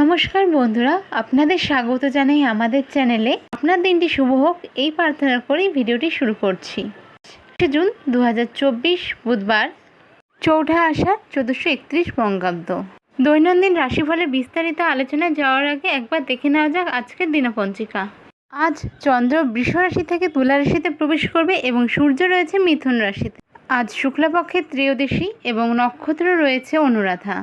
নমস্কার বন্ধুরা, আপনাদের স্বাগত জানাই আমাদের চ্যানেলে। আপনার দিনটি শুভ হোক, এই প্রার্থনা করেই ভিডিওটি শুরু করছি। জুন দু হাজার চব্বিশ, বুধবার। চৌঠা আষাঢ় চোদ্দোশো একত্রিশ বঙ্গাব্দ। দৈনন্দিন রাশিফলের বিস্তারিত আলোচনায় যাওয়ার আগে একবার দেখে নেওয়া যাক আজকের দিনপঞ্জিকা। আজ চন্দ্র বৃষ রাশি থেকে তুলা রাশিতে প্রবেশ করবে এবং সূর্য রয়েছে মিথুন রাশিতে। আজ শুক্লাপক্ষের ত্রয়োদশী এবং নক্ষত্র রয়েছে অনুরাধা।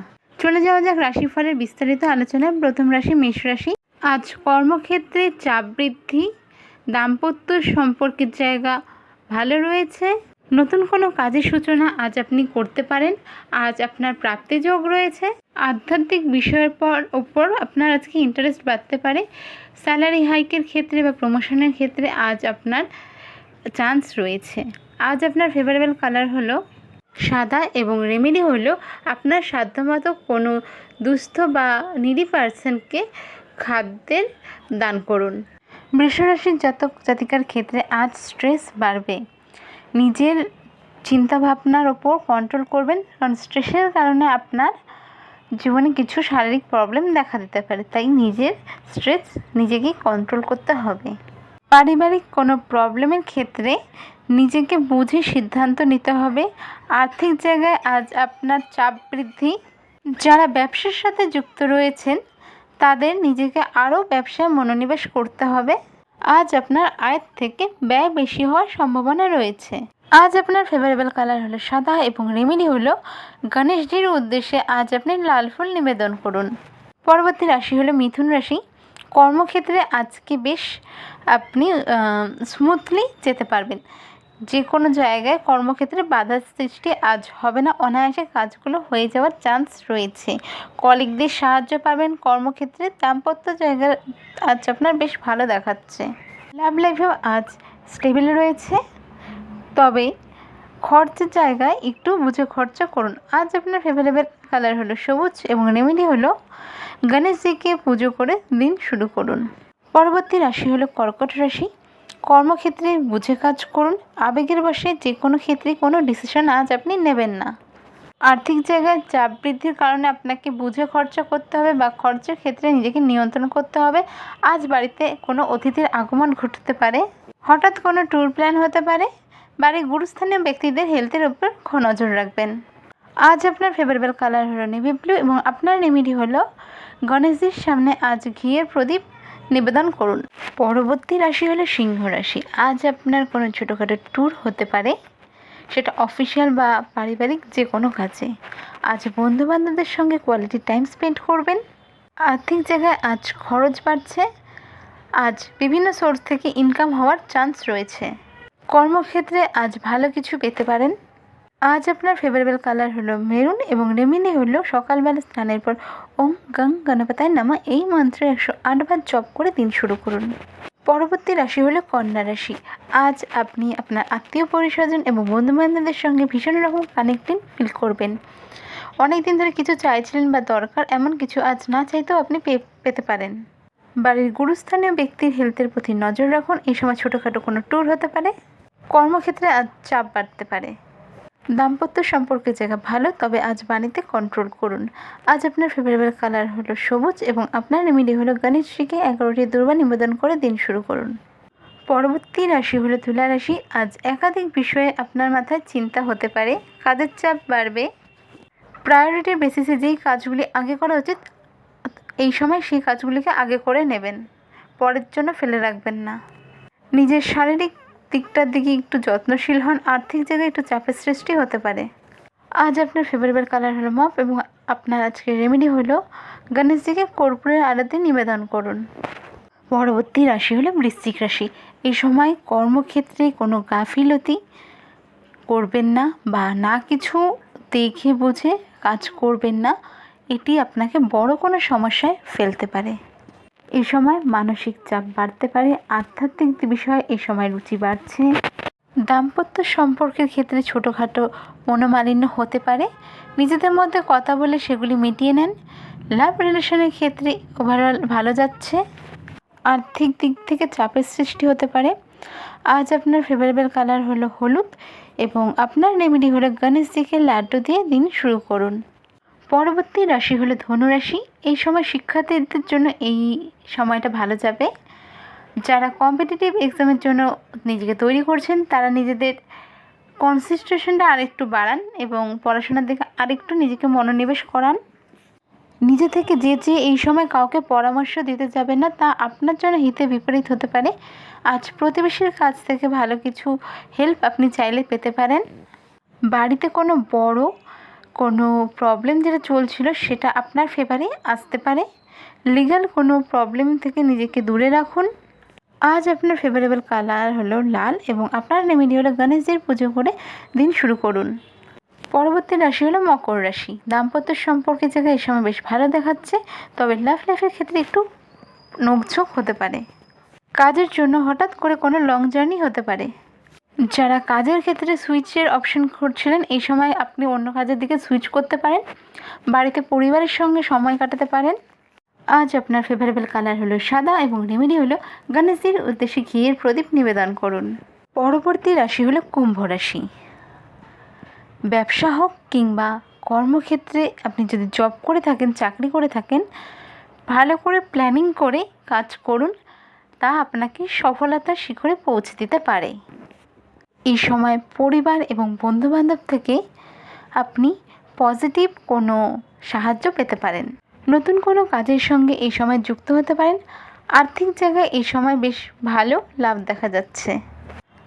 চলে যাওয়া যাক রাশিফলের বিস্তারিত আলোচনায়। প্রথম রাশি মেষ রাশি। আজ কর্মক্ষেত্রে চাপ বৃদ্ধি, দাম্পত্য সম্পর্কের জায়গা ভালো রয়েছে। নতুন কোনো কাজের সূচনা আজ আপনি করতে পারেন। আজ আপনার প্রাপ্তি যোগ রয়েছে। আধ্যাত্মিক বিষয়ের পর ওপর আপনার আজকে ইন্টারেস্ট বাড়তে পারে। স্যালারি হাইকের ক্ষেত্রে বা প্রমোশনের ক্ষেত্রে আজ আপনার চান্স রয়েছে। আজ আপনার ফেভারেবল কালার হলো সাদা এবং রেমেডি হলো আপনার সাধ্যমতো কোনো দুস্থ বা নিডি পার্সনকে খাদ্যের দান করুন। বৃষরাশির জাতক জাতিকার ক্ষেত্রে আজ স্ট্রেস বাড়বে। নিজের চিন্তাভাবনার ওপর কন্ট্রোল করবেন কারণ স্ট্রেসের কারণে আপনার জীবনে কিছু শারীরিক প্রবলেম দেখা দিতে পারে। তাই নিজের স্ট্রেস নিজেকেই কন্ট্রোল করতে হবে। পারিবারিক কোনো প্রবলেমের ক্ষেত্রে নিজেকে বুঝে সিদ্ধান্ত নিতে হবে। আর্থিক জায়গায় আজ আপনার চাপ বৃদ্ধি। যারা ব্যবসার সাথে যুক্ত রয়েছেন, তাদের নিজেকে আরও ব্যবসায় মনোনিবেশ করতে হবে। আজ আপনার আয়ের থেকে ব্যয় বেশি হওয়ার সম্ভাবনা রয়েছে। আজ আপনার ফেভারেবল কালার হলো সাদা এবং রেমেডি হলো গণেশজির উদ্দেশ্যে আজ আপনি লাল ফুল নিবেদন করুন। পরবর্তী রাশি হলো মিথুন রাশি। কর্মক্ষেত্রে আজকে বেশ আপনি স্মুথলি যেতে পারবেন। যে কোনো জায়গায় কর্মক্ষেত্রে বাধার সৃষ্টি আজ হবে না। অনায়াসে কাজগুলো হয়ে যাওয়ার চান্স রয়েছে। কলিগদের সাহায্য পাবেন। কর্মক্ষেত্রে দাম্পত্য জায়গা আজ আপনার বেশ ভালো দেখাচ্ছে। লাভ লাইফেও আজ স্টেবল রয়েছে। তবে খরচের জায়গায় একটু বুঝে খরচা করুন। আজ আপনার ফেভারেবল কালার হলো সবুজ এবং রেমেডি হলো গণেশজিকে পুজো করে দিন শুরু করুন। পরবর্তী রাশি হলো কর্কট রাশি। কর্মক্ষেত্রে বুঝে কাজ করুন। আবেগের বসে যে কোনো ক্ষেত্রে কোনো ডিসিশন আজ আপনি নেবেন না। আর্থিক জায়গায় চাপ বৃদ্ধির কারণে আপনাকে বুঝে খরচা করতে হবে বা খরচের ক্ষেত্রে নিজেকে নিয়ন্ত্রণ করতে হবে। আজ বাড়িতে কোনো অতিথির আগমন ঘটতে পারে। হঠাৎ কোনো ট্যুর প্ল্যান হতে পারে। বাড়ির গুরুস্থানীয় ব্যক্তিদের হেলথের উপর নজর রাখবেন। আজ আপনার ফেভারেবল কালার হলো নেভি ব্লু এবং আপনার রেমেডি হলো গণেশজির সামনে আজ ঘিয়ের প্রদীপ নিবেদন করুন। পরবর্তী রাশি হলো সিংহ রাশি। আজ আপনার কোনো ছোটোখাটো ট্যুর হতে পারে। সেটা অফিসিয়াল বা পারিবারিক যে কোনো কাজে। আজ বন্ধুবান্ধবদের সঙ্গে কোয়ালিটি টাইম স্পেন্ড করবেন। আর্থিক জায়গায় আজ খরচ বাড়ছে। আজ বিভিন্ন সোর্স থেকে ইনকাম হওয়ার চান্স রয়েছে। কর্মক্ষেত্রে আজ ভালো কিছু পেতে পারেন। আজ আপনার ফেভারেবল কালার হলো মেরুন এবং রেমিনি হলো সকালবেলা স্নানের পর। ওম গং গণপতায় নামা এই মন্ত্রে একশো আটবার জপ করে দিন শুরু করুন। পরবর্তী রাশি হলো কন্যা রাশি। আজ আপনি আপনার আত্মীয় পরিস্বজন এবং বন্ধুবান্ধবদের সঙ্গে ভীষণ রকম কানেক্টিং ফিল করবেন। অনেক দিন ধরে কিছু চাইছিলেন বা দরকার, এমন কিছু আজ না চাইতেও আপনি পেতে পারেন। বাড়ির গুরুস্থানীয় ব্যক্তির হেলথের প্রতি নজর রাখুন, এই সময় ছোটোখাটো কোনো ট্যুর হতে পারে। কর্মক্ষেত্রে আজ চাপ বাড়তে পারে। দাম্পত্য সম্পর্কে জায়গা ভালো, তবে আজ বাণীতে কন্ট্রোল করুন। আজ আপনার ফেভারেবল কালার হলো সবুজ এবং আপনার রেমেডি হলো গণেশজিকে এগারোটি দুর্বা নিবেদন করে দিন শুরু করুন। পরবর্তী রাশি হলো তুলা রাশি। আজ একাধিক বিষয়ে আপনার মাথায় চিন্তা হতে পারে। কাজের চাপ বাড়বে। প্রায়োরিটির বেসিসে যেই কাজগুলি আগে করা উচিত, এই সময় সেই কাজগুলিকে আগে করে নেবেন। পরের জন্য ফেলে রাখবেন না। নিজের শারীরিক দিকটার দিকে একটু যত্নশীল হন, আর্থিক জায়গায় একটু চাপের সৃষ্টি হতে পারে। আজ আপনার ফেভারেবল কালার হলো মপ এবং আপনার আজকের রেমেডি হলো গণেশজিকে কর্পূরের আলাদা নিবেদন করুন। পরবর্তী রাশি হলো বৃশ্চিক রাশি। এই সময় কর্মক্ষেত্রে কোনো গাফিলতি করবেন না বা না কিছু দেখে বুঝে কাজ করবেন না। এটি আপনাকে বড় কোনো সমস্যায় ফেলতে পারে। এই সময় মানসিক চাপ বাড়তে পারে, আধ্যাত্মিক বিষয়ে এই সময় রুচি বাড়ছে। দাম্পত্য সম্পর্কের ক্ষেত্রে ছোটোখাটো মনোমালিন্য হতে পারে। নিজেদের মধ্যে কথা বলে সেগুলি মিটিয়ে নেন। লাভ রিলেশনের ক্ষেত্রে ওভারঅল ভালো যাচ্ছে। আর্থিক দিক থেকে চাপের সৃষ্টি হতে পারে। আজ আপনার ফেভারেবল কালার হলো হলুদ এবং আপনার রেমেডি হলো গণেশজিকে লাড্ডু দিয়ে দিন শুরু করুন। পরবর্তী রাশি হলো ধনুরাশি। এই সময় শিক্ষার্থীদের জন্য এই সময়টা ভালো যাবে। যারা কম্পিটিটিভ এক্সামের জন্য নিজেকে তৈরি করছেন, তারা নিজেদের কনসেন্ট্রেশনটা আরেকটু বাড়ান এবং পড়াশোনার দিকে আরেকটু নিজেকে মনোনিবেশ করান। নিজে থেকে যে যে এই সময় কাউকে পরামর্শ দিতে যাবে না, তা আপনার জন্য হিতে বিপরীত হতে পারে। আজ প্রতিবেশীর কাছ থেকে ভালো কিছু হেল্প আপনি চাইলে পেতে পারেন। বাড়িতে কোনো বড় কোনো প্রবলেম যেটা চলছিল সেটা আপনার ফেভারে আসতে পারে। লিগ্যাল কোনো প্রবলেম থেকে নিজেকে দূরে রাখুন। আজ আপনার ফেভারেবল কালার হলো লাল এবং আপনার রেমেডি হলো গণেশজির পুজো করে দিন শুরু করুন। পরবর্তী রাশি হলো মকর রাশি। দাম্পত্য সম্পর্কের জায়গায় এই সময় বেশ ভালো দেখাচ্ছে, তবে লাভ লাইফের ক্ষেত্রে একটু নোকঝোঁক হতে পারে। কাজের জন্য হঠাৎ করে কোনো লং জার্নি হতে পারে। যারা কাজের ক্ষেত্রে সুইচের অপশন করছিলেন এই সময় আপনি অন্য কাজের দিকে সুইচ করতে পারেন। বাড়িতে পরিবারের সঙ্গে সময় কাটাতে পারেন। আজ আপনার ফেভারেবল কালার হলো সাদা এবং রেমেডি হলো গণেশজির উদ্দেশ্যে ঘিয়ের প্রদীপ নিবেদন করুন। পরবর্তী রাশি হলো কুম্ভ রাশি। ব্যবসা হোক কিংবা কর্মক্ষেত্রে আপনি যদি জব করে থাকেন, চাকরি করে থাকেন, ভালো করে প্ল্যানিং করে কাজ করুন, তা আপনাকে সফলতার শিখরে পৌঁছে দিতে পারে। এই সময় পরিবার এবং বন্ধুবান্ধব থেকে আপনি পজিটিভ কোনো সাহায্য পেতে পারেন। নতুন কোনো কাজের সঙ্গে এই সময় যুক্ত হতে পারেন। আর্থিক জায়গায় এই সময় বেশ ভালো লাভ দেখা যাচ্ছে।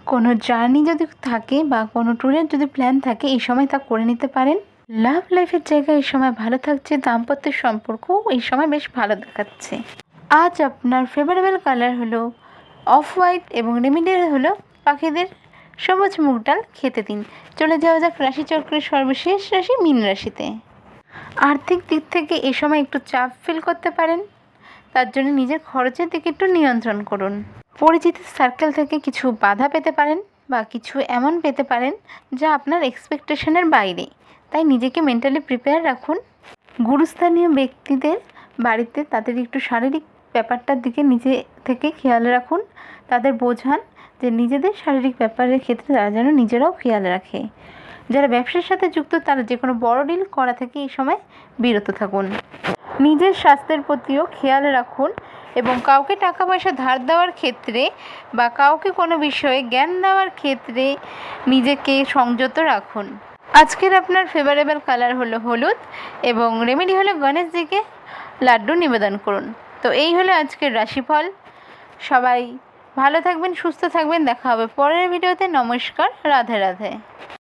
কোনো জার্নি যদি থাকে বা কোনো ট্যুরের যদি প্ল্যান থাকে, এই সময় তা করে নিতে পারেন। লাভ লাইফের জায়গায় এই সময় ভালো থাকছে, দাম্পত্যের সম্পর্কও এই সময় বেশ ভালো দেখাচ্ছে। আজ আপনার ফেভারেবল কালার হলো অফ হোয়াইট এবং রেমিডিয়াল হলো পাখিদের সবুজ মুগ ডাল খেতে দিন। চলে যাওয়া যাক রাশিচক্রের সর্বশেষ রাশি মীন রাশিতে। আর্থিক দিক থেকে এ সময় একটু চাপ ফিল করতে পারেন। তার জন্য নিজের খরচের দিকে একটু নিয়ন্ত্রণ করুন। পরিচিত সার্কেল থেকে কিছু বাধা পেতে পারেন বা কিছু এমন পেতে পারেন যা আপনার এক্সপেকটেশনের বাইরে। তাই নিজেকে মেন্টালি প্রিপেয়ার রাখুন। গুরুস্থানীয় ব্যক্তিদের বাড়িতে তাদের একটু শারীরিক ব্যাপারটার দিকে নিজে থেকে খেয়াল রাখুন, তাদের বোঝান যে নিজেদের শারীরিক ব্যাপারের ক্ষেত্রে তারা যেন নিজেরাও খেয়াল রাখে। যারা ব্যবসার সাথে যুক্ত, তারা যে কোনো বড় ডিল করা থেকে এই সময় বিরত থাকুন। নিজের স্বাস্থ্যের প্রতিও খেয়াল রাখুন এবং কাউকে টাকা পয়সা ধার দেওয়ার ক্ষেত্রে বা কাউকে কোনো বিষয়ে জ্ঞান দেওয়ার ক্ষেত্রে নিজেকে সংযত রাখুন। আজকের আপনার ফেভারেবল কালার হলো হলুদ এবং রেমেডি হলো গণেশজিকে লাড্ডু নিবেদন করুন। তো এই হলো আজকের রাশিফল। সবাই ভালো থাকবেন, সুস্থ থাকবেন। দেখা হবে পরের ভিডিওতে। নমস্কার, রাধে রাধে।